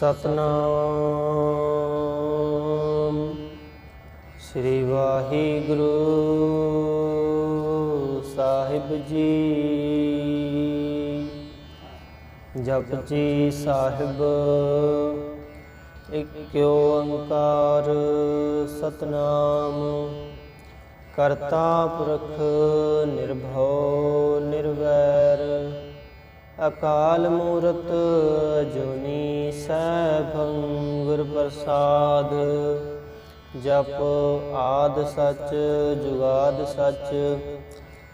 ਸਤਨਾਮ। ਸ੍ਰੀ ਵਾਹਿਗੁਰੂ ਸਾਹਿਬ ਜੀ। ਜਪਜੀ ਸਾਹਿਬ, ਇਕ ਓੰਕਾਰ ਸਤਨਾਮ। ਕਰਤਾ ਪੁਰਖ ਨਿਰਭਉ ਨਿਰਵੈਰ, ਅਕਾਲ ਮੂਰਤ ਜੁਨੀ ਸੈਭੰ ਗੁਰ ਪ੍ਰਸਾਦ ਜਪ ਆਦ ਸੱਚ, ਜੁਗਾਦ ਸੱਚ,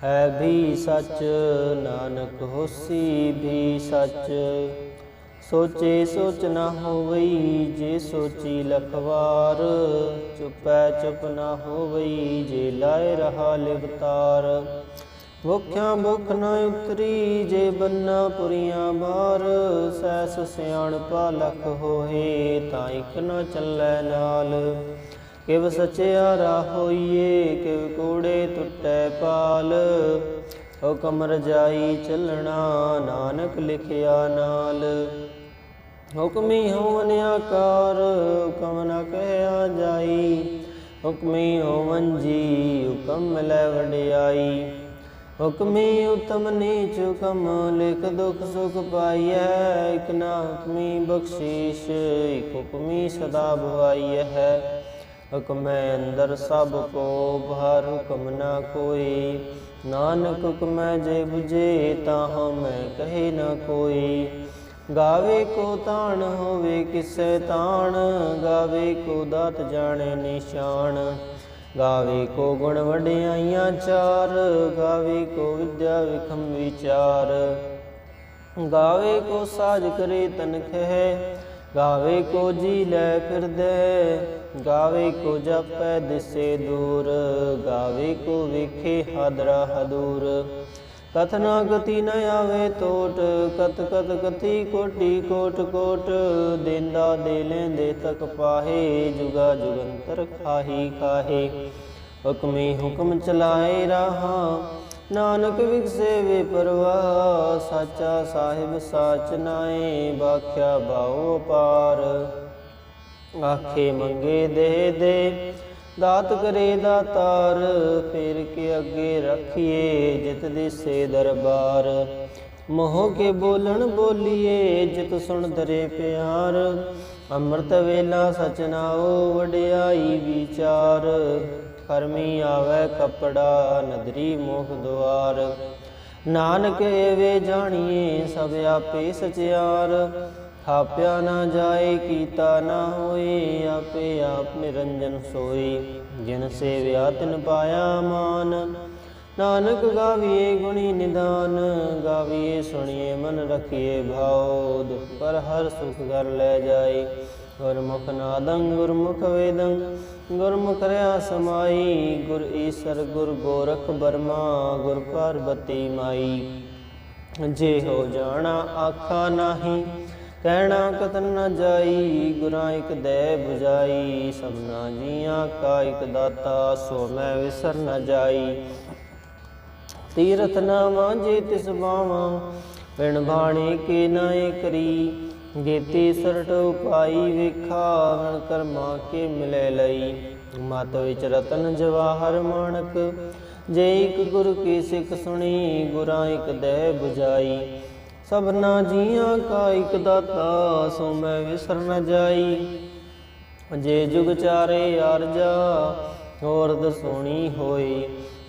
ਹੈ ਵੀ ਸੱਚ, ਨਾਨਕ ਹੋਸੀ ਵੀ ਸੱਚ। ਸੋਚੇ ਸੋਚ ਨਾ ਹੋਵਈ, ਜੇ ਸੋਚੀ ਲਖਵਾਰ, ਚੁਪੈ ਚੁਪ ਨਾ ਹੋਵਈ, ਜੇ ਲਾਇ ਰਹਾ ਲਿਵਤਾਰ। ਭੁਖਿਆ ਭੁਖ ਨਾ ਉਤਰੀ ਜੇ ਬੰਨਾ ਪੁਰੀਆਂ ਬਾਰ, ਸੈਸ ਸਿਆਣਪਾ ਲਖ ਹੋਏ ਤਾਂ ਇਕ ਨਾ ਚੱਲੈ ਨਾਲ। ਕਿਵ ਸਚਿਆ ਰਾਹ ਹੋਈਏ, ਕਿਵ ਕੋੜੇ ਟੁੱਟੈ ਪਾਲ। ਹੁਕਮ ਰਜਾਈ ਚੱਲਣਾ, ਨਾਨਕ ਲਿਖਿਆ ਨਾਲ। ਹੁਕਮੀ ਹੋਵਨ ਆਕਾਰ, ਹੁਕਮ ਨ ਕਹਿਆ ਜਾਈ। ਹੁਕਮੀ ਹੋਵਨ ਜੀ, ਹੁਕਮ ਲੈ ਵਡਿਆਈ। ਹੁਕਮੀ ਉਤਮ ਨੀਚ ਹੁਕਮ ਲਿਖ ਦੁਖ ਸੁਖ ਪਾਈਐ। ਇਕ ਨਾ ਹੁਕਮੀ ਬਖਸ਼ੀਸ਼, ਇਕ ਹੁਕਮੀ ਸਦਾ ਭਵਾਈ ਹੈ ਹੁਕਮੈ ਅੰਦਰ ਸਭ ਕੋ ਬਾਹਰ ਹੁਕਮ ਨਾ ਕੋਈ। ਨਾਨਕ ਹੁਕਮੈ ਜੇ 부ਝੇ ਤਾਂ ਮੈਂ ਕਹੇ ਨਾ ਕੋਈ। ਗਾਵੇ ਕੋ ਤਾਣ, ਹੋਵੇ ਕਿਸੈ ਤਾਣ। ਗਾਵੇ ਕੋ ਦਾਤ ਜਾਣੇ ਨਿਸ਼ਾਨ। ਗਾਵੇ ਕੋ ਗੁਣ ਵਡਿਆਈਆਂ ਚਾਰ, ਗਾਵੇ ਕੋ ਵਿਦਿਆ ਵਿਖਮ ਵਿਚਾਰ। ਗਾਵੇ ਕੋ ਸਾਜ ਕਰੇ ਤਨਖਹਿ ਗਾਵੇ ਕੋ ਜੀ ਲੈ ਫਿਰਦੇ, ਗਾਵੇ ਕੋ ਜਪੈ ਦਿਸੇ ਦੂਰ, ਗਾਵੇ ਕੋ ਵੇਖੇ ਹਾਦਰਾ ਹਦੂਰ। ਕਥਨਾ ਗਤੀ ਨ ਆਵੇ ਟੋਟ ਕਤ ਕਤ ਕਤੀ ਕੋਟੀ ਕੋਟ ਕੋਟ। ਦੇਂਦਾ ਦੇ ਲੈਂਦੇ ਤਕ ਪਾਹੇ, ਜੁਗਾ ਜੁਗੰਤਰ ਖਾਹੀ ਖਾਹੇ। ਹੁਕਮੀ ਹੁਕਮ ਚਲਾਏ ਰਹਾ, ਨਾਨਕ ਵਿਗਸੇ ਵੇ ਪਰਵਾ। ਸਾਚਾ ਸਾਹਿਬ ਸਾਚ ਨਾਏ ਬਾਖਿਆ ਬਾਉ ਪਾਰ ਆਖੇ ਮੰਗੇ ਦੇ ਦੇ ਦਾਤ ਕਰੇ ਦਾਤਾਰ, ਫਿਰ ਕੇ ਅੱਗੇ ਰੱਖੀਏ ਜਿਤ ਦਿਸੇ ਦਰਬਾਰ। ਮੋਹ ਕੇ ਬੋਲਣ ਬੋਲੀਏ, ਜਿਤ ਸੁਣ ਦਰੇ ਪਿਆਰ। ਅੰਮ੍ਰਿਤ ਵੇਲਾ ਸਚ ਨਾਓ ਵਡਿਆਈ ਵਿਚਾਰ। ਕਰਮੀ ਆਵੇ ਕਪੜਾ, ਨਦਰੀ ਮੁਖ ਦੁਆਰ। ਨਾਨਕ ਏਵੇ ਜਾਣੀਏ, ਸਭ ਆਪੇ ਸਚਿਆਰ। ਥਾਪਿਆ ਨਾ ਜਾਏ, ਕੀਤਾ ਨਾ ਹੋਏ, ਆਪੇ ਆਪ ਨਿਰੰਜਨ ਸੋਈ ਜਿਨ ਸੇਵਿਆ ਤਿਨ ਪਾਇਆ ਮਾਨ। ਨਾਨਕ ਗਾਵੀਏ ਗੁਣੀ ਨਿਦਾਨ, ਗਾਵੀਏ ਸੁਣੀਏ ਮਨ ਰਖੀਏ ਭਾਉ ਦੁਖ ਪਰ ਹਰ ਸੁਖ ਘਰ ਲੈ ਜਾਏ, ਗੁਰਮੁਖ ਨਾਦੰ, ਗੁਰਮੁਖ ਵੇਦੰ। ਗੁਰਮੁਖ ਰਿਆ ਸਮਾਈ, ਗੁਰ ਈਸਰ, ਗੁਰ ਗੋਰਖ ਬਰਮਾ, ਗੁਰ ਪਾਰਬਤੀ ਮਾਈ। ਜੇ ਹੋ ਜਾਣਾ ਆਖਾ ਨਾਹੀ ਕਹਿਣਾ ਕਤਨ ਨਾ ਜਾਈ, ਗੁਰਾਂ ਇਕ ਦੇ 부ਜਾਈ ਸਭਨਾ ਜੀਆਂ ਕਾ ਇਕ ਦਾਤਾ, ਸੋ ਮੈਂ ਵਿਸਰ ਨ ਜਾਈ। ਤੀਰਥ ਨਾਮਾ ਜੇ ਤਿਸ ਬਾਵਾ, ਬਿਨ ਬਾਣੀ ਕੇ ਨਾਏ ਕਰੀ। ਗੇਤੀ ਸਰਟ ਉਪਾਈ ਵੇਖਾ ਹਣ ਕਰਮਾ ਕੇ ਮਿਲੇ ਲਈ। ਮਤ ਵਿੱਚ ਰਤਨ ਜਵਾਹਰ ਮਾਣਕ, ਜੇ ਇਕ ਗੁਰ ਕੀ ਸਿੱਖ ਸੁਣੀ, ਗੁਰਾਂ ਇਕ ਦੇ 부ਜਾਈ ਸਭਨਾ ਜੀਆਂ ਕਾ ਇਕ ਦਾਤਾ, ਸੋ ਮੈਂ ਵਿਸਰ ਨ ਜਾਈ। ਜੇ ਜੁਗ ਚਾਰੇ ਅਰਜਾ ਹੋਰ ਦਸੋਣੀ ਹੋਈ।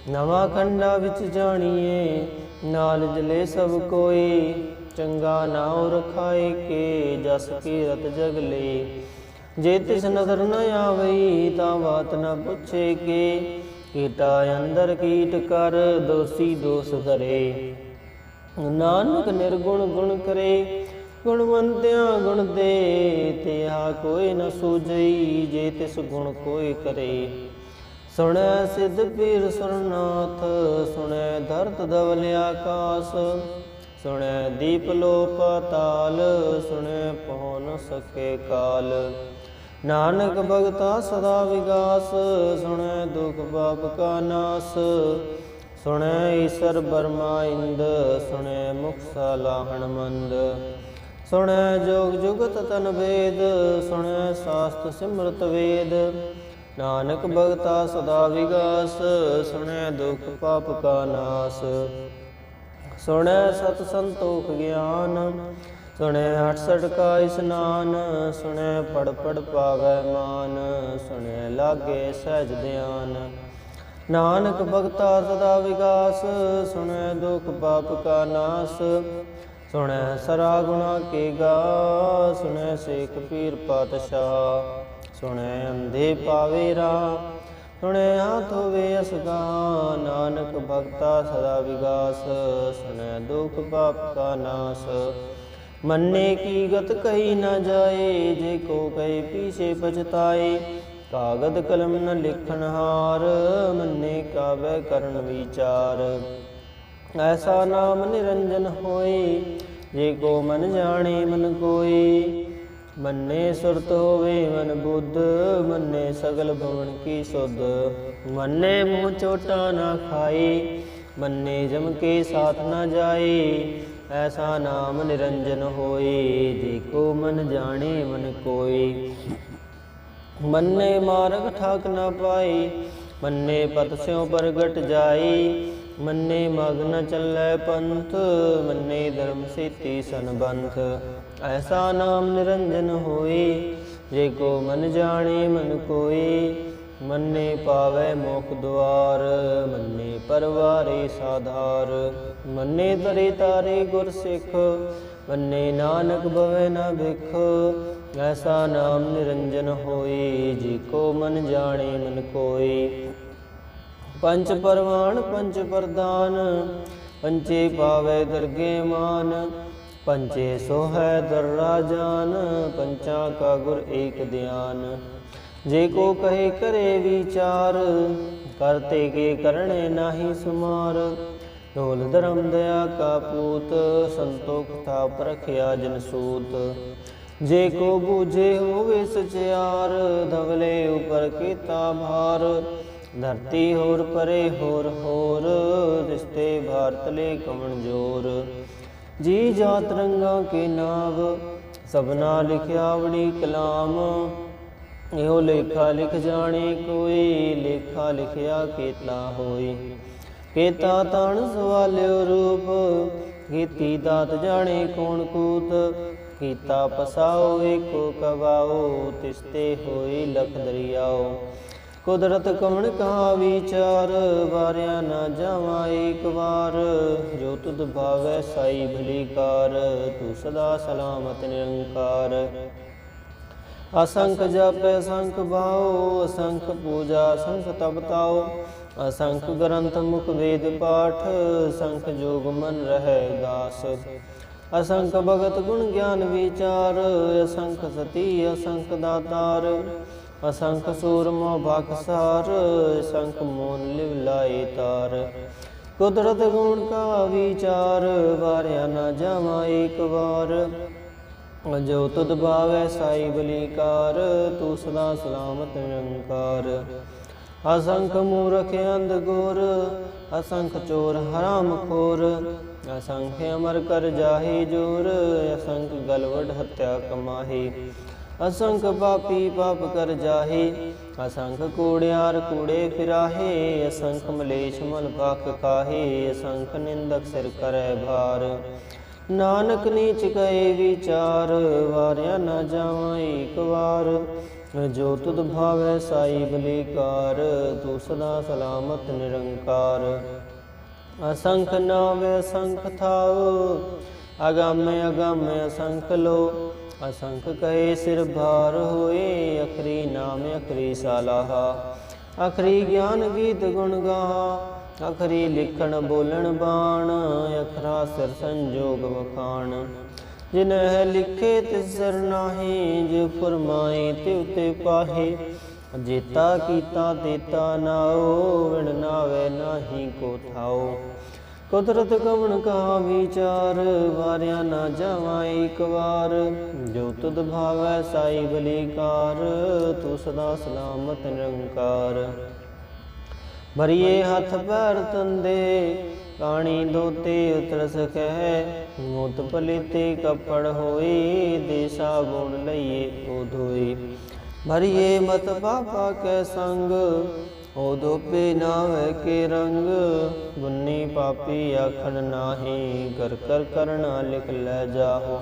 ਨਵਾਂ ਖੰਡਾ ਵਿੱਚ ਜਾਣੀਏ, ਨਾਲ ਜਲੇ ਸਭ ਕੋਈ। ਚੰਗਾ ਨਾਉ ਰਖਾਏ ਕੇ, ਜਸ ਕੀਰਤ ਜਗਲੇ ਜੇ ਤਿਸ ਨਜ਼ਰ ਨ ਆਵਈ, ਤਾਂ ਬਾਤ ਨ ਪੁੱਛੇ ਕੇ। ਕੀਟਾ ਅੰਦਰ ਕੀਟ ਕਰ, ਦੋਸੀ ਦੋਸ ਕਰੇ ਨਾਨਕ ਨਿਰਗੁਣ ਗੁਣ ਕਰੇ, ਗੁਣਵੰਤਿਆ ਗੁਣ ਦੇ ਤੇ ਆ ਕੋਈ ਨ ਸੂਝਈ ਜੇ ਤਿਸ ਗੁਣ ਕੋਈ ਕਰੇ। ਸੁਣੈ ਸਿੱਧ ਪੀਰ ਸਰਨਾਥ, ਸੁਣੈ ਧਰਤ ਧਵਲ ਆਕਾਸ ਸੁਣੈ ਦੀਪ ਲੋ ਪਾਤਾਲ ਸੁਣੈ ਪਹੁ ਨ ਸਕੇ ਕਾਲ। ਨਾਨਕ ਭਗਤਾ ਸਦਾ ਵਿਗਾਸ, ਸੁਣੈ ਦੁਖ ਪਾਪ ਕਾ ਨਾਸ ਸੁਣੈ ਈਸਰ ਬਰਮਾ ਇੰਦ, ਸੁਣੈ ਮੁਖ ਸਲਾਹਣ ਮੰਦ। ਸੁਣੈ ਜੋਗ ਜੁਗਤ ਤਨ ਵੇਦ ਸੁਣੈ ਸਾਸਤ ਸਿਮਰਤ ਵੇਦ। ਨਾਨਕ ਭਗਤਾ ਸਦਾ ਵਿਗਾਸ, ਸੁਣੈ ਦੁਖ ਪਾਪ ਕਾ ਨਾਸ। ਸੁਣੈ ਸਤ ਸੰਤੋਖ ਗਿਆਨ, ਸੁਣੈ ਹਟ ਸੜ ਇਸਨਾਨ, ਸੁਣੈ ਪੜ ਪੜ ਪਾਵੈ ਮਾਨ, ਸੁਣੈ ਲਾਗੇ ਸਹਿਜ ਧਿਆਨ। ਨਾਨਕ ਭਗਤਾ ਸਦਾ ਵਿਗਾਸ, ਸੁਣੈ ਦੁਖ ਪਾਪ ਕਾ ਨਾਸ, ਸੁਣੈ ਸਰਾ ਗੁਣਾ ਕੇ ਗਾ ਸੁਣੈ ਸੇਖ ਪੀਰ ਪਾਤਸ਼ਾਹ, ਸੁਣੈ ਅੰਧੇ ਪਾਵੇ ਰਾ ਸੁਣੈ ਹਾਥ ਹੋਵੇ ਅਸਗਾ ਨਾਨਕ ਭਗਤਾ ਸਦਾ ਵਿਗਾਸ, ਸੁਣੈ ਦੁਖ ਪਾਪ ਕਾ ਨਾਸ। ਮੰਨੇ ਕੀ ਗਤ ਕਹੀ ਨਾ ਜਾਏ, ਜੇ ਕੋ ਕਹੇ ਪੀਛੇ ਪਛਤਾਏ ਕਾਗਦ ਕਲਮ ਨ ਲਿਖਣ ਹਾਰ, ਮੰਨੇ ਕਾਵੇ ਕਰਨ ਵਿਚਾਰ। ਐਸਾ ਨਾਮ ਨਿਰੰਜਨ ਹੋਏ, ਜੇ ਕੋ ਮਨ ਜਾਣੇ ਮਨ ਕੋਈ ਮੰਨੇ ਸੁਰਤ ਹੋਵੇ ਮਨ ਬੁੱਧ, ਮੰਨੇ ਸਗਲ ਭਵਨ ਕੀ ਸੁਧ। ਮੰਨੇ ਮੂੰਹ ਚੋਟਾ ਨਾ ਖਾਏ, ਮੰਨੇ ਜਮ ਕੇ ਸਾਥ ਨਾ ਜਾਏ। ਐਸਾ ਨਾਮ ਨਿਰੰਜਨ ਹੋਏ, ਜੇ ਕੋ ਮਨ ਜਾਣੇ ਮਨ ਕੋਈ ਮੰਨੇ ਮਾਰਗ ਠਾਕ ਨਾ ਪਾਈ, ਮੰਨੇ ਪਤ ਸਿਉ ਪ੍ਰਗਟ ਜਾਈ, ਮੰਨੇ ਮਗਨ ਚੱਲੈ ਪੰਥ, ਮੰਨੇ ਧਰਮ ਸੇਤੀ ਸੰਬੰਧ ਐਸਾ ਨਾਮ ਨਿਰੰਜਨ ਹੋਈ, ਜੇ ਕੋ ਮਨ ਜਾਣੇ ਮਨ ਕੋਈ, ਮੰਨੇ ਪਾਵੈ ਮੋਖ ਦੁਆਰ, ਮੰਨੇ ਪਰਵਾਰੇ ਸਾਧਾਰ। ਮੰਨੇ ਤਰੇ ਤਾਰੇ ਗੁਰ ਸਿੱਖ, ਮੰਨੇ ਨਾਨਕ ਬਵੇ ਨਾ ਵਿਖ ਐਸਾ ਨਾਮ ਨਿਰੰਜਨ ਹੋਈ ਜੀ ਕੋ ਮਨ ਜਾਣੇ ਮਨ ਕੋਈ ਪੰਚ ਪਰਵਾਨ ਪੰਚ ਪ੍ਰਦਾਨ ਪੰਚੇ ਪਾਵੇ ਦਰਗੇ ਮਾਨ ਪੰਚੇ ਸੋਹੈ ਦਰਰਾ ਜਾਨ ਪੰਚਾ ਕਾ ਗੁਰ ਏਕ ਧਿਆਨ। ਜੇ ਕੋ ਕਹੇ ਕਰੇ ਵਿਚਾਰ ਕਰਤੇ ਕੇ ਕਰਣੇ ਨਾਹੀ ਸੁਮਾਰ। ਢੋਲ ਧਰਮ ਦਇਆ ਕਾ ਪੂਤ, ਸੰਤੋਖ ਥਾ ਪਰਖਿਆ ਜਨ ਸੂਤ। ਜੇ ਕੋ ਬੂਝੇ ਹੋਵੇ ਸਚਿਆਰ, ਧਵਲੇ ਉਪਰ ਕੀਤਾ ਭਾਰ ਧਰਤੀ ਹੋਰ ਪਰੇ ਹੋਰ ਹੋਰ, ਰਿਸ਼ਤੇ ਭਾਰਤ ਲੈ ਜੀ ਜਾਤ ਰੰਗਾ ਕੇ ਨਾਵ, ਸਭਨਾ ਲਿਖਿਆ ਵੜੀ ਕਲਾਮ। ਇਹੋ ਲੇਖਾ ਲਿਖ ਜਾਣੇ ਕੋਈ, ਲੇਖਾ ਲਿਖਿਆ ਕੇਤਲਾ ਹੋਈ। ਕੇਤਾ ਤਣ ਸਵਾਲਿਓ ਰੂਪ, ਕੀਤੀ ਦਾਤ ਜਾਣੇ ਕੋਣ ਕੂਤ। ਕੀਤਾ ਪਸਾਓ, ਏਕੋ ਕਵਾਓ, ਤਿਸਤੇ ਹੋਈ ਲਖ ਦਰਿਆਓ। ਕੁਦਰਤ ਕਮਣ ਕਾ ਵਿਚਾਰ ਵਾਰਿਆ ਨਾ ਜਾਵਾਂ ਏਕ ਵਾਰ। ਜੋ ਤੁਧ ਭਾਵੈ ਸਾਈ ਭਲੀ ਕਾਰ, ਤੂੰ ਸਦਾ ਸਲਾਮਤ ਨਿਰੰਕਾਰ। ਅਸੰਖ ਜਪ, ਅਸੰਖ ਭਾਉ ਅਸੰਖ ਪੂਜਾ, ਅਸੰਖ ਤਪਤਾਉ ਅਸੰਖ ਗ੍ਰੰਥ ਮੁਖ ਵੇਦ ਪਾਠ ਸੰਖ ਜੋਗ ਮਨ ਰਹਿ ਦਾਸ। ਅਸੰਖ ਭਗਤ ਗੁਣ ਗਿਆਨ ਵਿਚਾਰ, ਅਸੰਖ ਸਤੀ, ਅਸੰਖ ਦਾਤਾਰ, ਅਸੰਖ ਸੂਰ ਸੂਰਮਾ ਬਖਸਾਰ, ਅਸੰਖ ਮੋਨ ਲਿਵ ਲਾਏ ਤਾਰ। ਕੁਦਰਤ ਗੁਣ ਕਾ ਵਿਚਾਰ, ਵਾਰਿਆ ਨਾ ਜਾਵਾਂ ਏਕ ਵਾਰ। ਜੋ ਤੁਧ ਭਾਵੈ ਸਾਈ ਬਲੀਕਾਰ ਤੂੰ ਸਦਾ ਸਲਾਮਤ ਨਿਰੰਕਾਰ। ਅਸੰਖ ਮੂਰਖ ਅੰਧ ਗੋਰ, ਅਸੰਖ ਚੋਰ ਹਰਾਮ ਖੋਰ ਅਸੰਖ ਅਮਰ ਕਰ ਜਾਹੀ ਜੋਰ, ਅਸੰਖ ਗਲਵੜ ਹੱਤਿਆ ਕਮਾਹੀ। ਅਸੰਖ ਪਾਪੀ ਪਾਪ ਕਰ ਜਾਹੀ, ਅਸੰਖ ਕੂੜਿਆਰ ਕੂੜੇ ਫਿਰਾਹੇ, ਅਸੰਖ ਮਲੇਸ਼ ਮਲ ਪਾਕ ਕਾਹੇ, ਅਸੰਖ ਨਿੰਦਕ ਸਿਰ ਕਰੈ ਭਾਰ। ਨਾਨਕ ਨੀਚ ਗਏ ਵਿਚਾਰ, ਵਾਰਿਆ ਨਾ ਜਾਵਾਂ ਏਕ ਵਾਰ। ਜੋ ਤੁਧ ਭਾਵੈ ਸਾਈ ਬਲੀਕਾਰ ਤੂੰ ਸਦਾ ਸਲਾਮਤ ਨਿਰੰਕਾਰ। ਅਸੰਖ ਨਾਵੇ ਅਸੰਖ ਥਾਉ, ਅਗੰਮੇ ਅਗੰਮੇ ਅਸੰਖ ਲੋ। ਅਸੰਖ ਕਹੇ ਸਿਰ ਭਾਰ ਹੋਏ, ਅਖਰੀ ਨਾਮ ਅਖਰੀ ਸਾਲਾਹਾ। ਅਖਰੀ ਗਿਆਨ ਗੀਤ ਗੁਣ ਗਾ ਅਖਰੀ ਲਿਖਣ ਬੋਲਣ ਬਾਣ, ਅਖਰਾ ਸਿਰ ਸੰਜੋਗ ਵਖਾਣ। ਜਿਨਹਿ ਲਿਖੇ ਤਿਸ ਸਰ ਨਾਹੀ ਜੇ ਫਰਮਾਏ ਤਿਵ ਤੇ ਪਾਹੇ। ਜੇਤਾ ਕੀਤਾ ਤੇਤਾ ਨਾਉ ਵਿਣ ਨਾਵੇ ਨਾਹੀ ਕੋ ਥਾਉ ਕੁਦਰਤ ਕਵਣ ਕਾ ਵਿਚਾਰ, ਵਾਰਿਆ ਨਾ ਜਾਵਾਂ ਏਕ ਵਾਰ। ਜੋ ਤੁਧ ਭਾਵੈ ਸਾਈ ਬਲੀਕਾਰ, ਤੂੰ ਸਦਾ ਸਲਾਮਤ ਨਿਰੰਕਾਰ। ਭਰੀਏ ਹੱਥ ਪੈਰ ਤੰਦੇ, ਕਾਣੀ ਦੋਤੇ ਉਤਰ ਸਕਹਿ ਮੋਤ ਪਲੀਤੇ ਕੱਪੜ ਹੋਈ ਦੇਸਾ ਗੁਣ ਲਈਏ, ਉਹ ਧੋਈ ਭਰੀਏ ਮਤ ਪਾਪਾ ਕੈ ਸੰਗ ਉਹ ਦੋਪੇ ਨਾਵੇ ਕੇ ਰੰਗ? ਗੁੰਨੀ ਪਾਪੀ ਆਖਣ ਨਾਹੀ ਕਰ ਕਰ ਕਰਣਾ ਲਿਖ ਲੈ ਜਾਓ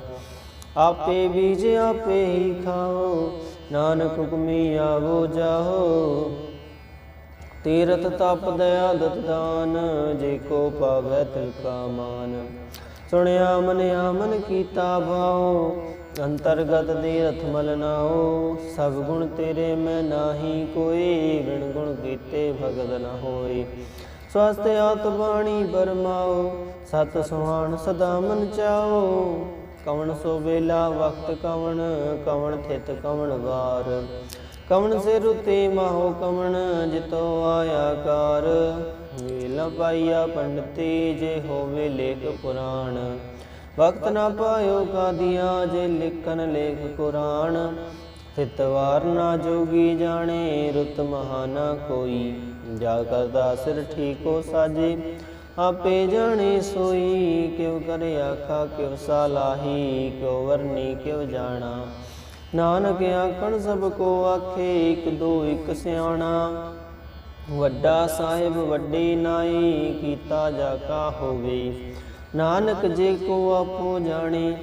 ਆਪੇ ਬੀਜ ਆਪੇ ਹੀ ਖਾਓ, ਨਾਨਕ ਹੁਕਮੀ ਆਵੋ ਜਾਹੋ। ਤੀਰਥ ਤਪ ਦਇਆ ਦਤ ਜੇ ਕੋ ਪਾਵੈ ਤਿਲ ਕਾ ਮਾਨ। ਸੁਣਿਆ ਮਨਿਆ ਮਨ ਕੀਤਾ ਭਾਓ ਅੰਤਰਗਤ ਦੇ ਰਥ ਮਲ ਨਾਓ ਸਭ ਗੁਣ ਤੇਰੇ ਮੈਂ ਨਾਹੀ ਕੋਈ ਵਿਣ ਗੁਣ ਕੀਤੇ ਭਗਤ ਨ ਹੋਈ। ਸਵਸਤ ਆਤ ਬਾਣੀ ਬਰਮਾਓ ਸਤ ਸੁਹਾਣ ਸਦਾ ਮਨ ਚਾਓ ਕਵਣ ਸੋ ਵੇਲਾ ਵਕਤ ਕਵਣ ਕਵਣ ਥਿਤ ਕਵਣ ਵਾਰ। ਕਵਣ ਸੇ ਰੁਤੇ ਮਾਹੋ ਕਵਣ, ਜਿਤੋ ਆਇਆ ਕਾਰ। ਵੇਲਾ ਪਾਈਆ ਪੰਡਤੀ, ਜੇ ਹੋਵੇ ਲੇਖ ਪੁਰਾਣ। ਵਕਤ ਨਾ ਪਾਇਓ ਕਾਦੀਆਂ ਜੇ ਲਿਖਨ ਲੇਖ ਕੁਰਾਨ। ਤਿਤਵਾਰ ਨਾ ਜੋਗੀ ਜਾਣੇ, ਰੁਤ ਮਹਾਨਾ ਕੋਈ। ਜਾ ਕਰਦਾ ਸਿਰ ਠੀਕੋ ਸਾਜੇ, ਆਪੇ ਜਾਣੇ ਸੋਈ। ਕਿਉ ਕਰੇ ਆਖਾ, ਕਿਉ ਸਾਲਾਹੀ ਕਿਉ ਵਰਨੀ, ਕਿਉ ਜਾਣਾ। ਨਾਨਕ ਆਖਣ, ਸਭ ਕੋ ਆਖੇ, ਇਕ ਦੋ, ਇਕ ਸਿਆਣਾ। ਵੱਡਾ ਸਾਹਿਬ ਵੱਡੀ ਨਾਈ, ਕੀਤਾ ਜਾ ਕਾ ਹੋਵੇ। ਨਾਨਕ ਜੇ ਕੋ ਆਪੋ ਜਾਣੇ,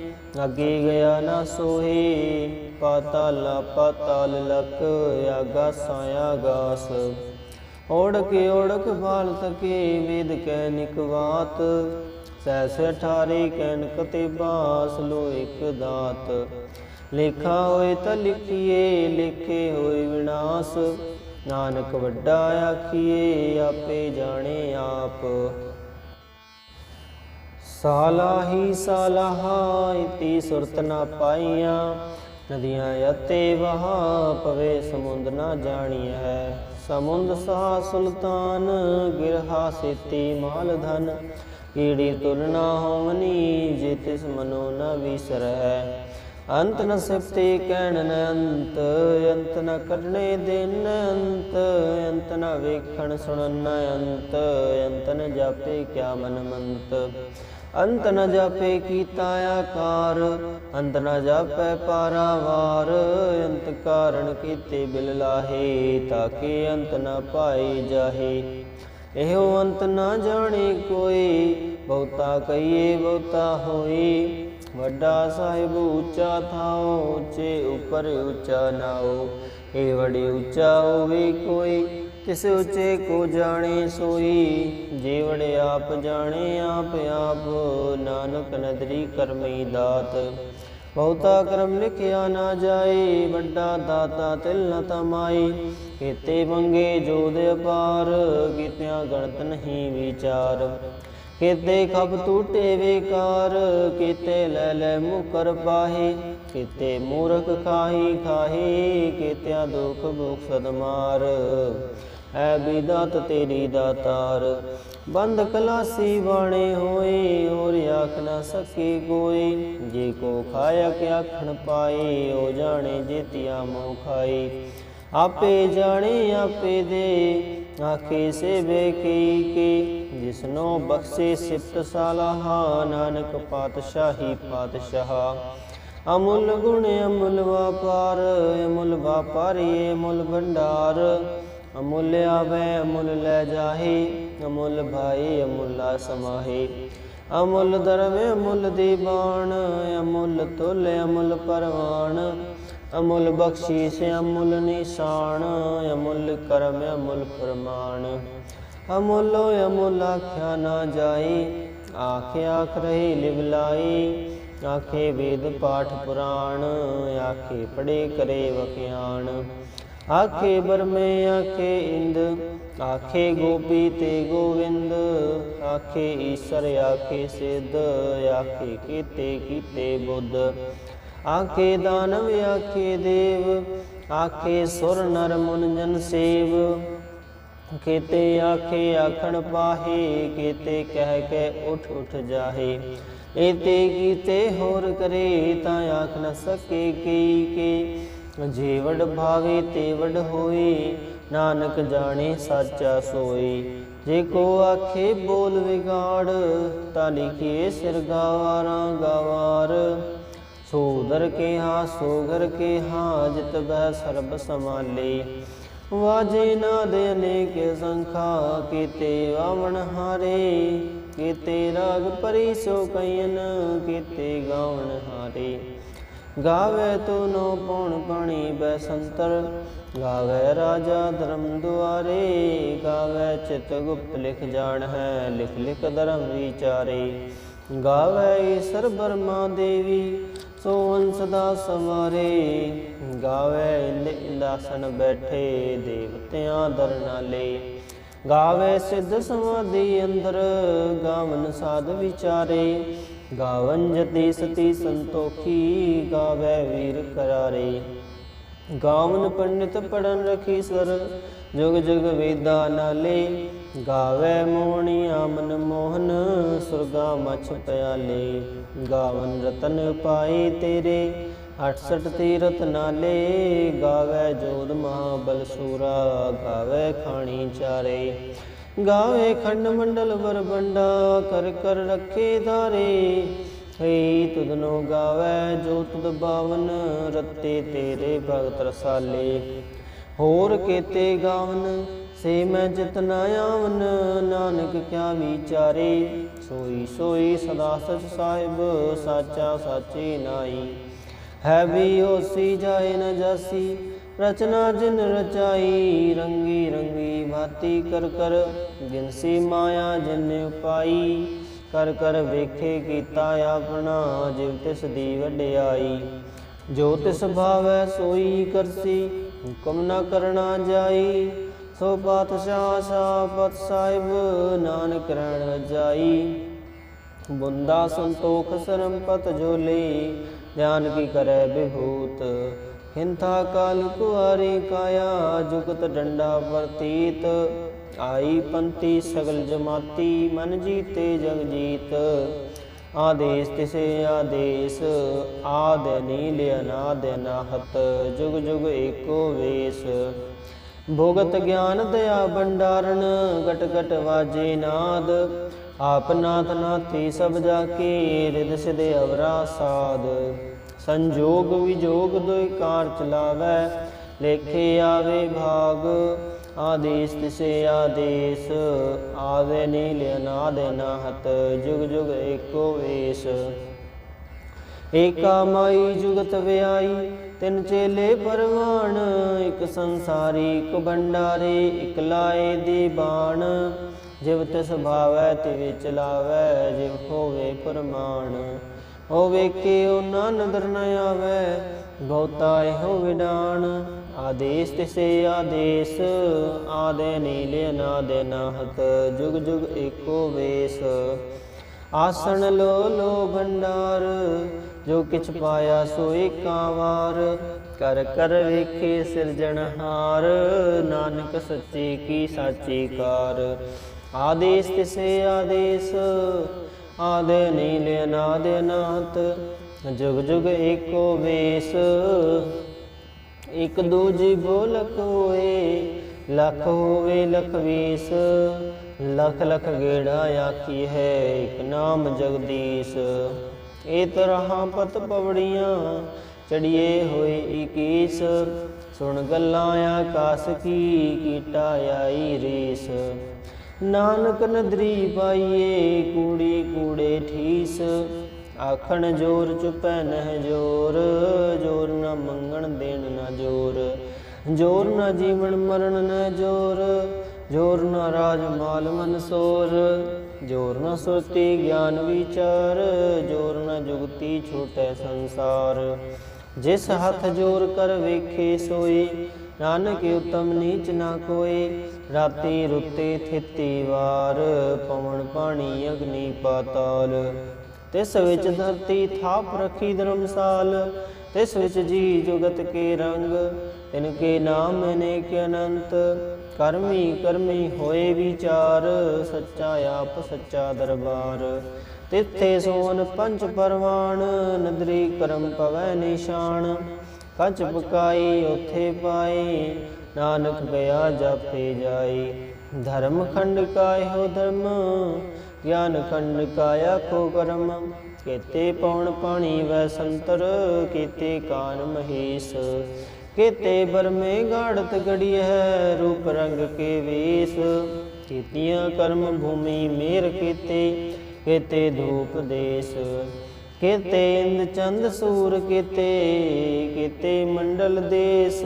ਅੱਗੇ ਗਿਆ ਨਾ ਸੋਹੇ। ਪਾਤਾਲ ਪਾਤਾਲ ਲਕ ਆਗਾ ਸਾਇਆ ਗਾਸ। ਓੜਕ ਓੜਕ ਬਾਲ ਤਕੇ ਵੇਦ ਕੈ ਨਿਕਵਾਤ ਸੈਸ ਠਾਰੇ ਕੈਨ ਕਤੇ ਬਾਸ ਲੋ ਇਕ ਦਾਤ। ਲੇਖਾ ਹੋਏ ਤਾਂ ਲਿਖੀਏ, ਲੇਖੇ ਹੋਏ ਵਿਨਾਸ਼। ਨਾਨਕ ਵੱਡਾ ਆਖੀਏ, ਆਪੇ ਜਾਣੇ ਆਪ। ਸਾਲਾਹੀ ਸਾਲਾਹਾ ਇਤੀ ਸੁਰਤ ਨਾ ਪਾਈਆਂ, ਨਦੀਆਂ ਯਤੇ ਵਹਾ ਪਵੇ ਸਮੁੰਦ ਨਾ ਜਾਣੀਐ। ਸਮੁੰਦ ਸਹਾ ਸੁਲਤਾਨ ਗਿਰਹਾ ਸੇਤੀ ਮਾਲ ਧਨ, ਕੀੜੀ ਤੁਲਨਾ ਹੋਵਨੀ, ਜੇ ਤਿਸ ਮਨੋ ਨ ਵਿਸਰੈ। ਅੰਤ ਨ ਸਿਫਤੇ ਕਹਿਣ ਨ ਅੰਤ ਅੰਤ ਨ ਕੱਢਣੇ ਦਿਨ ਅੰਤ ਅੰਤ ਨ ਵੇਖਣ ਸੁਣਨ ਨ ਅੰਤ ਅੰਤ ਨ ਜਾਪੇ ਕਿਆ ਮਨ ਮੰਤ ਅੰਤ ਨ ਜਾਪੇ ਕੀਤਾ ਆਕਾਰ, ਅੰਤ ਨ ਜਾਪੈ ਪਾਰਾਵਾਰ, ਅੰਤ ਕਾਰਣ ਕੀਤੇ ਬਿਲ ਲਾਹੇ, ਤਾਕੇ ਅੰਤ ਨ ਪਾਈ ਜਾਹੇ। ਇਹੋ ਅੰਤ ਨਾ ਜਾਣੇ ਕੋਈ, ਬਹੁਤਾ ਕਹੀਏ ਬਹੁਤਾ ਹੋਈ ਵੱਡਾ ਸਾਹਿਬ ਉੱਚਾ ਥਾਓ ਉੱਚੇ ਉੱਪਰ ਉੱਚਾ ਨਾਓ ਇਹ ਵੜੇ ਉੱਚਾ ਹੋਵੇ ਕੋਈ ਤਿਸ ਉੱਚੇ ਕੋ ਜਾਣੇ ਸੋਈ? ਜੇ ਆਪ ਜਾਣੇ, ਆਪ ਆਪ ਨਾਨਕ ਨਦਰੀ ਕਰਮੀ ਦਾਤ। ਬਹੁਤਾ ਕਰਮ ਲਿਖਿਆ ਨਾ ਜਾਏ, ਵੱਡਾ ਦਾਤਾ ਤਿਲ ਨ ਤਮਾਈ ਕੀਤੇ ਮੰਗੇ ਦੇ ਅਪਾਰ, ਕੀਤਿਆਂ ਗਣਤ ਨਹੀਂ ਵਿਚਾਰ। ਕਿਤੇ ਖਬ ਟੂਟੇ ਵਿਕਾਰ, ਕਿਤੇ ਲੈ ਲੈ ਮੁਕਰ ਪਾਹੀ, ਕੀਤੇ ਮੂਰਖ ਖਾਹੀ ਖਾਹੀ, ਕੀਤਿਆਂ ਦੁਖ ਭੁਖ ਸਦਮਾਰ। ਐ ਬਿਦਾਤ ਤੇਰੀ ਦਾਤਾਰ, ਬੰਦ ਕਲਾਸੀ ਬਾਣੇ ਹੋਏ ਔਰ ਆਖ ਨਾ ਸਕੇ ਕੋਈ ਜੇ ਕੋ ਖਾਇਆ ਕਿ ਆਖਣ ਪਾਏ, ਉਹ ਜਾਣੇ ਜੇਤਿਆ ਮੋ ਖਾਈ ਆਪੇ ਜਾਣੇ, ਆਪੇ ਦੇ, ਆਖੇ ਸੇ ਵੇਖੀ ਕੀ ਜਿਸਨੋ ਬਖਸ਼ੇ ਸਿਫਤ ਸਾਲਾਹਾ, ਨਾਨਕ ਪਾਤਸ਼ਾਹੀ ਪਾਤਸ਼ਾਹ। ਅਮੁੱਲ ਗੁਣ, ਅਮੁੱਲ ਵਪਾਰ, ਅਮੁੱਲ ਵਪਾਰੀ ਅਮੁੱਲ ਭੰਡਾਰ। ਅਮੁੱਲ ਆਵੇ, ਅਮੁੱਲ ਲੈ ਜਾਹੀ, ਅਮੁੱਲ ਭਾਈ ਅਮੁੱਲਾ ਸਮਾਹੀ। ਅਮੁੱਲ ਧਰਮ ਅਮੁੱਲ ਦੀਵਾਨ ਅਮੁੱਲ ਤੁਲ, ਅਮੁੱਲ ਪਰਵਾਨ ਅਮੁੱਲ ਬਖਸ਼ੀਸ਼, ਅਮੁੱਲ ਨਿਸ਼ਾਨ, ਅਮੁੱਲ ਕਰਮ, ਅਮੁੱਲ ਫਰਮਾਨ। ਅਮੁੱਲੋ ਅਮੁੱਲ ਆਖਿਆ ਨਾ ਜਾਈ। ਆਖੇ ਆਖ ਰਹੇ ਲਿਵਲਾਈ ਆਖੇ ਵੇਦ ਪਾਠ ਪੁਰਾਣ। ਆਖੇ ਪੜੇ ਕਰੇ ਵਖਿਆਣ। ਆਖੇ ਬਰਮੇ ਆਖੇ ਇੰਦ। ਆਖੇ ਗੋਪੀ ਤੇ ਗੋਵਿੰਦ। ਆਖੇ ਈਸ਼ਰ ਆਖੇ ਸਿੱਧ। ਆਖੇ ਕੀਤੇ ਕੀਤੇ ਬੁੱਧ। ਆਖੇ ਦਾਨਵ ਆਖੇ ਦੇਵ। ਆਖੇ ਸੁਰ ਨਰ ਮੁਨ ਜਨ ਸੇਵ। ਕੀਤੇ ਆਖੇ ਆਖਣ ਪਾਹੇ, ਕੀਤੇ ਕਹਿ ਕੇ ਉਠ ਉਠ ਜਾਹੇ। ਏਤੇ ਕੀਤੇ ਹੋਰ ਕਰੇ ਤਾਂ ਆਖ ਨ ਸਕੇ ਕੀ ਕੀ। ਜੀਵੜ ਭਾਵੇ ਤੇਵੜ ਹੋਏ, ਨਾਨਕ ਜਾਣੇ ਸਾਚਾ ਸੋਈ ਜੇ ਕੋ ਆਖੇ ਬੋਲ ਵਿਗਾੜ, ਤਾਂ ਲਿਖੇ ਸਿਰ ਗਾਵਾਰਾਂ। ਗਾਵਾਰ ਸੋਦਰ ਕੇ ਹਾਂ ਸੋਗਰ ਕੇ ਹਾਂ ਜਿਤ ਬਹਿ ਸਰਬ ਸਮਾਲੇ ਵਾਜੇ ਨਾਦ ਅਨੇਕ ਸੰਖਾ, ਕੀਤੇ ਆਵਣ ਹਾਰੇ, ਕੀਤੇ ਰਾਗ ਪਰੀ ਸੋ ਕਈਨ, ਕੀਤੇ ਗਾਵਣ ਹਾਰੇ। ਗਾਵੇ ਤੂ ਨੋ ਪਉਣ ਪਾਣੀ ਬੈਸੰਤਰ, ਗਾਵੇ ਰਾਜਾ ਧਰਮ ਦੁਆਰੇ, ਗਾਵੇ ਚਿਤ ਗੁਪਤ ਲਿਖ ਜਾਣ ਹੈ, ਲਿਖ ਲਿਖ ਧਰਮ ਵਿਚਾਰੇ। ਗਾਵੇ ਈਸਰ ਬਰਮਾ ਦੇਵੀ, ਸੋ ਅੰਸ ਦਾ ਸਵਾਰੇ ਗਾਵੇ ਇੰਦ ਬੈਠੇ ਦੇਵਤਿਆਂ ਦਰ ਨਾਲੇ। ਗਾਵੇ ਸਿੱਧ ਸਮਾਧੀ ਅੰਦਰ ਗਾਵਨ ਸਾਧ ਵਿਚਾਰੇ। ਗਾਵਨ ਜਤੀ ਸਤੀ ਸੰਤੋਖੀ ਗਾਵੇ ਵੀਰ ਕਰਾਰੇ। ਗਾਵਨ ਪੰਡਿਤ ਪੜਨ ਰਖੀ ਸਰ, ਜੁਗ ਜੁਗ ਵੇਦਾ ਨਾਲੇ। ਗਾਵੇ ਮੋਹਣੀਆ ਮਨ ਮੋਹਨ, ਸੁਰਗਾ ਮਛ ਪਿਆਲੇ। ਗਾਵਨ ਰਤਨ ਪਾਏ ਤੇਰੇ 68 ਤੀਰਤ ਨਾਲੇ। ਗਾਵੇ ਜੋਧ ਮਹਾਬਲ ਸੂਰਾ, ਗਾਵੇ ਖਾਣੀ ਚਾਰੇ। ਗਾਵੇ ਖੰਡ ਮੰਡਲ ਵਰ ਬੰਡਾ ਕਰ ਕਰ ਰੱਖੇ ਧਾਰੇ। ਹੇ ਤੁਧਨੋ ਗਾਵੇ ਜੋ ਤੁਧ ਬਾਵਨ, ਰੱਤੇ ਤੇਰੇ ਭਗਤ ਰਸਾਲੇ। ਹੋਰ ਕੇਤੇ ਗਾਵਨ ਸੇ ਮੈਂ ਜਿਤਨਾ ਆਵਨ, ਨਾਨਕ ਕਿਆ ਵਿਚਾਰੇ? ਸੋਈ ਸੋਈ ਸਦਾ ਸਚ ਸਾਹਿਬ, ਸਾਚਾ ਸਾਚੀ ਨਾਈ ਹੈ ਵੀ ਹੋਸੀ ਜਾਏ ਨ ਜਾਸੀ, ਰਚਨਾ ਜਿਨ ਰਚਾਈ, ਰੰਗੀ ਰੰਗੀ ਭਾਤੀ ਕਰ ਕਰ ਜਿਨਸੀ ਮਾਇਆ ਜਿਨ ਪਾਈ ਕਰ ਕਰ ਵੇਖੇ ਕੀਤਾ ਆਪਣਾ, ਜਿਵ ਤਿਸ ਦੀ ਵਡਿਆਈ। ਜੋ ਤਿਸ ਭਾਵੈ ਸੋਈ ਕਰਸੀ, ਹੁਕਮ ਨਾ ਕਰਨਾ ਜਾਈ। ਸੋ ਪਾਤਸ਼ਾਹ ਸਾਪਤ ਸਾਹਿਬ, ਨਾਨਕ ਰਹਿਣ ਜਾਈ। ਬੁੰਦਾ ਸੰਤੋਖ ਸਰੰਪਤ ਜੋਲੇ, ਧਿਆਨ ਕੀ ਕਰੈ ਬਿਭੂਤ ਹਿੰਥਾ ਕਾਲ ਕੁਆਰੀ ਕਾਇਆ, ਜੁਗਤ ਡੰਡਾ ਵਰਤੀਤ। ਆਈ ਪੰਤੀ ਸਗਲ ਜਮਾਤੀ, ਮਨ ਜੀਤੇ ਜਗ ਜੀਤ। ਆਦੇਸ ਤਿਸੇ ਆਦੇਸ, ਆਦ ਨੀਲ ਅਨਾਦ ਅਨਾਹਤ ਜੁਗ ਜੁਗ ਏਕੋ ਵੇਸ। ਭੋਗਤ ਗਿਆਨ ਦਇਆ ਭੰਡਾਰਨ, ਘਟ ਘਟ ਵਾਜੇ ਨਾਦ। ਆਪ ਨਾਥ ਨਾਥੀ ਸਭ ਜਾ ਕੇ ਰਿਦ ਸਿਧ ਅਵਰਾ ਸਾਧ ਸੰਜੋਗ ਵਿਜੋਗ ਦੋਇ ਕਾਰ ਚਲਾਵੈ ਲੇਖੇ ਆਵੇ ਭਾਗ। ਆਦੇਸ ਤਿਸੇ ਆਦੇਸ, ਆਵੇ ਨੀਲ ਅਨਾਦ ਅਨਾਹਤ ਜੁਗ ਜੁਗ ਏਕੋ ਵੇਸ। ਏਕਾ ਮਾਈ ਜੁਗਤ ਵਿਆਈ ਤਿੰਨ ਚੇਲੇ ਪਰਵਾਣ, ਇੱਕ ਸੰਸਾਰੀ, ਇੱਕ ਭੰਡਾਰੇ, ਇੱਕ ਲਾਏ ਦੀ ਬਾਣ। ਜਿਵ ਤਿਸ ਭਾਵੈ, ਤਿਵ ਚਲਾਵੈ, ਜਿਵ ਹੋਵੇ ਪਰਮਾਣ। ਹੋਵੇ ਕਿ ਉਹਨਾਂ ਨਦਰ ਨ ਆਵੈ, ਬਹੁਤਾ ਇਹੋ ਵਿਡਾਣ। ਆਦੇਸ ਤਿਸੇ ਆਦੇਸ, ਆਦੇ ਨੀਲੇ, ਅਨਾਦੇ ਨਾਹਤ ਜੁਗ ਜੁਗ ਏਕੋ ਵੇਸ। ਆਸਣ ਲੋ ਲੋ ਭੰਡਾਰ ਜੋ ਕਿਛ ਪਾਇਆ ਸੋ ਏਕਾਂ ਵਾਰ। ਕਰ ਕਰ ਵੇਖੇ ਸਿਰਜਣਹਾਰ ਨਾਨਕ ਸੱਚੇ ਕੀ ਸਾਚੀ ਕਾਰ। ਆਦੇਸ ਤਿਸੇ ਆਦੇਸ। ਆਦੇ ਨੀਲੇ ਅਨਾਦ ਅਨਾਹਤ ਜੁਗ ਜੁਗ ਏਕੋ ਵੇਸ। ਇਕ ਦੂਜੀ ਬੋਲਕ ਹੋਏ। ਲਖ ਹੋਵੇ ਲਖ ਵੇਸ। ਲਖ ਲਖ ਗੇੜਾ ਆਖੀ ਹੈ। ਇਕ ਨਾਮ ਜਗਦੀਸ਼। ਇਹ ਤਰ੍ਹਾਂ ਪਤ ਪਵੜੀਆਂ ਚੜੀਏ ਹੋਏ ਇਕੀਸ ਸੁਣ ਗੱਲਾਂ ਆਕਾਸ ਕੀ, ਕੀਟਾ ਆਈ ਰੀਸ। ਨਾਨਕ ਨਦਰੀ ਪਾਈਏ, ਕੂੜੀ ਕੂੜੇ ਠੀਸ। ਆਖਣ ਜੋਰ ਚੁਪੈ ਨਹਿ ਜੋਰ ਜੋਰ ਨਾ ਮੰਗਣ ਦੇਣ ਨਾ ਜੋਰ। ਜੋਰ ਨਾ ਜੀਵਨ ਮਰਨ ਨਾ ਜੋਰ ਜੋਰ ਨ ਰਾਜ ਮਾਲ ਮਨ ਸੋਰ, ਜੋਰ ਨ ਸੁਰਤੀ ਗਿਆਨ ਵਿਚਾਰ, ਜੋਰ ਨ ਜੁਗਤੀ ਛੋਟੇ ਸੰਸਾਰ। ਜਿਸ ਹੱਥ ਜੋਰ ਕਰ ਵੇਖੇ ਸੋਈ ਨਾਨਕ ਉਤਮ ਨੀਚ ਨਾ ਕੋਏ, ਰਾਤੀ ਰੁੱਤੇ ਥਿੱਤੀ ਵਾਰ, ਪਵਨ ਪਾਣੀ ਅਗਨੀ ਪਾਤਾਲ। ਤਿਸ ਵਿੱਚ ਧਰਤੀ ਥਾਪ ਰਖੀ ਧਰਮਸਾਲ, ਤਿਸ ਵਿੱਚ ਜੀ ਜੁਗਤ ਕੇ ਰੰਗ, ਤਿਨ ਕੇ ਨਾਮ ਅਨੇਕ ਅਨੰਤ। ਕਰਮੀ ਕਰਮੀ ਹੋਏ ਵਿਚਾਰ, ਸੱਚਾ ਆਪ, ਸੱਚਾ ਦਰਬਾਰ। ਤਿੱਥੇ ਸੋਨ ਪੰਜ ਪਰਵਾਨ ਨਦਰੀ ਕਰਮ ਪਵੈ ਨਿਸ਼ਾਨ। ਕੱਚ ਪਕਾਈ ਉਥੇ ਪਾਈ, ਨਾਨਕ ਗਿਆ ਜਾਪੇ ਜਾਈ। ਧਰਮ ਖੰਡ ਕਾਇਓ ਧਰਮ, ਗਿਆਨ ਖੰਡ ਕਾਇਆ ਕੋ ਕਰਮ। ਕੇਤੇ ਪੌਣ ਪਾਣੀ ਵੈ ਸੰਤਰ, ਕੀਤੇ ਕਾਨ ਮਹੇਸ਼। ਕੇਤੇ ਬਰਮੇ ਗਾੜਤ ਗੜੀ ਹੈ ਰੂਪ ਰੰਗ ਕੇ ਵੇਸ। ਕੀਤੀਆਂ ਕਰਮ ਭੂਮੀ ਮੇਰ ਕੀਤੇ, ਕੇਤੇ ਧੂਪ ਦੇਸ। ਕੇਤੇ ਇੰਦ ਚੰਦ ਸੂਰ ਕੇਤੇ ਕੇਤੇ ਮੰਡਲ ਦੇਸ।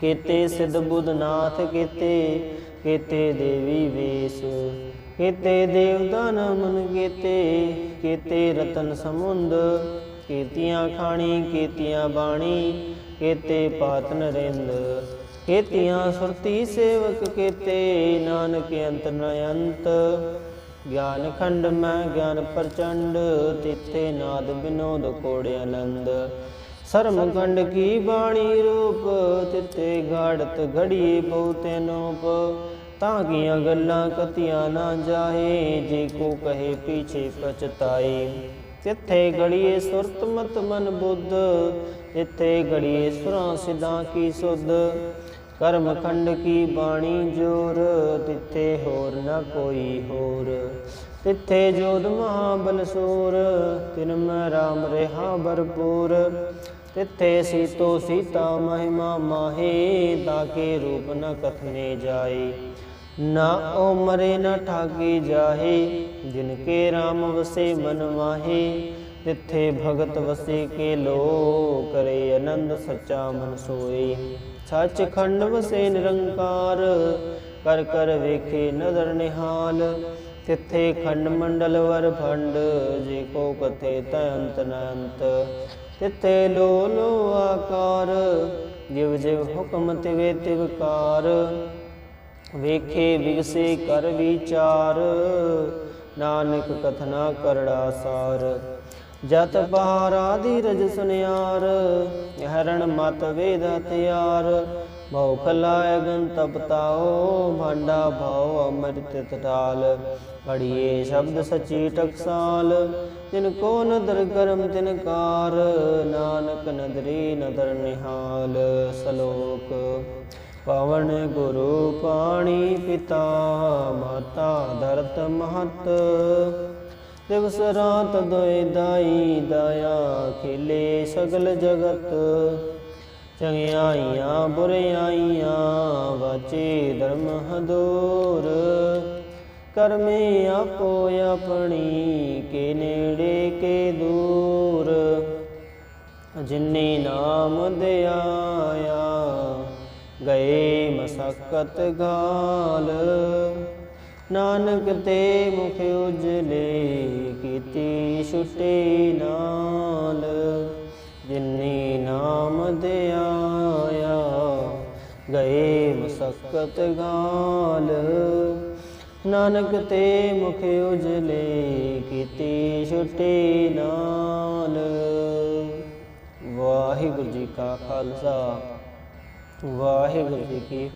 ਕੇਤੇ ਸਿਧ ਬੁੱਧਨਾਥ ਕੇਤੇ ਕੇਤੇ ਦੇਵੀ ਵੇਸ। ਕੇਤੇ ਦੇਵਤਾ ਨਮਨ ਕੇਤੇ ਕੇਤੇ ਰਤਨ ਸਮੁੰਦ। ਕੇਤੀਆਂ ਖਾਣੀ, ਕੇਤੀਆਂ ਬਾਣੀ, ਕੇਤੇ ਪਾਤ ਨਰਿੰਦ, ਕੇਤੀਆਂ ਸੁਰਤੀ ਸੇਵਕ, ਕੇਤੇ ਨਾਨਕ ਅੰਤ ਨ ਅੰਤ ਗਿਆਨ ਖੰਡ ਮੈਂ ਗਿਆਨ ਪ੍ਰਚੰਡ, ਤਿੱਥੇ ਨਾਦ ਬਿਨੋਦ ਕੋੜੇ ਆਨੰਦ। ਸਰਮ ਖੰਡ ਕੀ ਬਾਣੀ ਰੂਪ, ਤਿੱਥੇ ਗਾੜਤ ਘੜੀਏ ਬਹੁਤੇ ਨੂਪ ਤਾਂ ਕੀਆਂ ਗੱਲਾਂ ਕਤੀਆਂ ਨਾ ਜਾਹੇ, ਜੇ ਕੋ ਕਹੇ ਪੀਛੇ ਪਛਤਾਏ। ਤਿੱਥੇ ਗੜੀਏ ਸੁਰਤ ਮਤ ਮਨ ਬੁੱਧ ਤਿੱਥੇ ਗੜੀਏ ਸੁਰਾਂ ਸਿਧਾਂ ਕੀ ਸੁਧ। ਕਰਮ ਖੰਡ ਕੀ ਬਾਣੀ ਜੋਰ, ਤਿੱਥੇ ਹੋਰ ਨਾ ਕੋਈ ਹੋਰ। ਤਿੱਥੇ ਜੋਦ ਮਹਾਬਲ ਸੂਰ, ਤਿਨ ਮੈਂ ਰਾਮ ਰਹਾ ਭਰਪੂਰ। ਤਿੱਥੇ ਸੀਤੋ ਸੀਤਾ ਮਹਿਮਾ ਮਾਹੇ ਦਾ ਕੇ ਰੂਪ ਨ ਕਥਨੇ ਜਾਏ। ਨਾ ਓ ਮਰੇ, ਨ ਠਾਗੇ ਜਾਹੇ ਜਿਨ ਕੇ RAM ਵਸੇ ਮਨ ਮਾਹੇ, ਤਿੱਥੇ ਭਗਤ ਵਸੇ ਕੇ ਲੋ ਕਰੇ ਆਨੰਦ ਸੱਚਾ ਮਨ ਸੋਏ। ਸੱਚ ਖੰਡ ਵਸੇ ਨਿਰੰਕਾਰ, ਕਰ ਕਰ ਵੇਖੇ ਨਦਰ ਨਿਹਾਲ, ਤਿੱਥੇ ਖੰਡ ਮੰਡਲ ਵਰ ਭੰਡ, ਜੇ ਕੋ ਕਥੇ ਤ ਅੰਤ ਨ ਤਿੱਥੇ ਲੋ ਲੋ ਆਕਾਰ, ਜਿਵ ਜਿਵ ਹੁਕਮ ਤਿਵੇ ਤਿਵਕਾਰ ਵੇਖੇ ਵਿਗਸੇ ਕਰ ਵਿਚਾਰ, ਨਾਨਕ ਕਥਨਾ ਕਰੜਾ ਸਾਰ। ਜਤ ਪਹਾਰਾ ਰਜ ਸੁਨਿਆਰ, ਹਰਣ ਮਤ ਵੇਦ ਹਥਿਆਰ। ਬਹੁ ਖਲਾਇ ਗਨ ਤਪਤਾਓ ਭਾਂਡਾ ਭਾਉ ਅੰਮ੍ਰਿਤ ਤਟਾਲ। ਪੜੀਏ ਸ਼ਬਦ ਸਚੀ ਟਕਸਾਲ, ਜਿਨ ਕੋ ਨਦਰ ਕਰਮ ਤਿਨ ਕਾਰ। ਨਾਨਕ ਨਦਰੀ ਨਦਰ ਨਿਹਾਲ, ਸਲੋਕ ਪਵਨ ਗੁਰੂ ਪਾਣੀ ਪਿਤਾ, ਮਾਤਾ ਧਰਤ ਮਹਤ। ਦਿਵਸ ਰਾਤ ਦੋਇ ਦਾਈ ਦਇਆ ਖਿਲੇ ਸਗਲ ਜਗਤ। ਚੰਗਿਆਈਆਂ, ਬੁਰਿਆਈਆਂ ਵਾਚੇ ਧਰਮ ਹਦੂਰ। ਕਰਮੇ ਆਪੋ ਆਪਣੀ, ਕੇ ਨੇੜੇ ਕੇ ਦੂਰ। ਜਿਨੇ ਨਾਮ ਦਿਆਇਆ ਗਏ ਮਸਕਤ ਗਾਲ। ਨਾਨਕ ਤੇ ਮੁਖ ਉਜਲੇ ਕੀਤੀ ਛੁਟੇ ਨਾਲ। ਜਿਨੇ ਨਾਮ ਦਿਆਇਆ, ਗਏ ਮਸਕਤ ਗਾਲ। ਨਾਨਕ ਤੇ ਮੁਖ ਉਜਲੇ ਕੀਤੀ ਛੁਟੇ ਨਾਲ। ਵਾਹਿਗੁਰੂ ਜੀ ਕਾ ਖਾਲਸਾ। ਵਾਹਿਗੁਰੂ ਜੀ ਕੀ